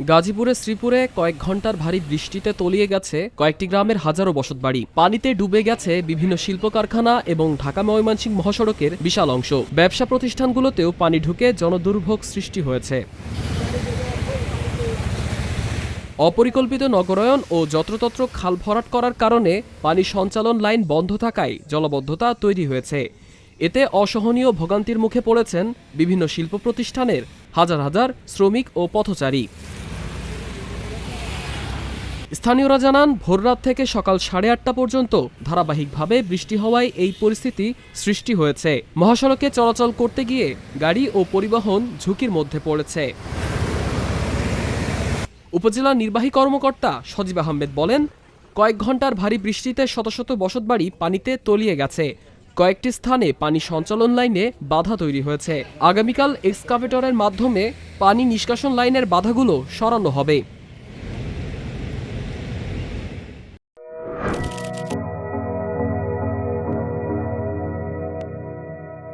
গাজীপুরের শ্রীপুরে কয়েক ঘণ্টার ভারী বৃষ্টিতে তলিয়ে গেছে কয়েকটি গ্রামের হাজারো বসতবাড়ি। পানিতে ডুবে গেছে বিভিন্ন শিল্প কারখানা এবং ঢাকা ময়মনসিংহ মহাসড়কের বিশাল অংশ। ব্যবসা প্রতিষ্ঠানগুলোতেও পানি ঢুকে জনদুর্ভোগ সৃষ্টি হয়েছে। অপরিকল্পিত নগরায়ন ও যত্রতত্র খাল ভরাট করার কারণে পানি সঞ্চালন লাইন বন্ধ থাকায় জলবদ্ধতা তৈরি হয়েছে। এতে অসহনীয় ভোগান্তির মুখে পড়েছেন বিভিন্ন শিল্প প্রতিষ্ঠানের হাজার হাজার শ্রমিক ও পথচারী। স্থানীয়রা জানান ভোররাত থেকে সকাল সাড়ে আটটা পর্যন্ত ধারাবাহিকভাবে বৃষ্টি হওয়ায় এই পরিস্থিতি সৃষ্টি হয়েছে। মহাসড়কে চলাচল করতে গিয়ে গাড়ি ও পরিবহন ঝুঁকির মধ্যে পড়েছে। উপজেলা নির্বাহী কর্মকর্তা সজীব আহমেদ বলেন, কয়েক ঘণ্টার ভারী বৃষ্টিতে শত শত বসতবাড়ি পানিতে তলিয়ে গেছে। কয়েকটি স্থানে পানি সঞ্চালন লাইনে বাধা তৈরি হয়েছে। আগামীকাল এক্সকাভেটরের মাধ্যমে পানি নিষ্কাশন লাইনের বাধাগুলো সরানো হবে।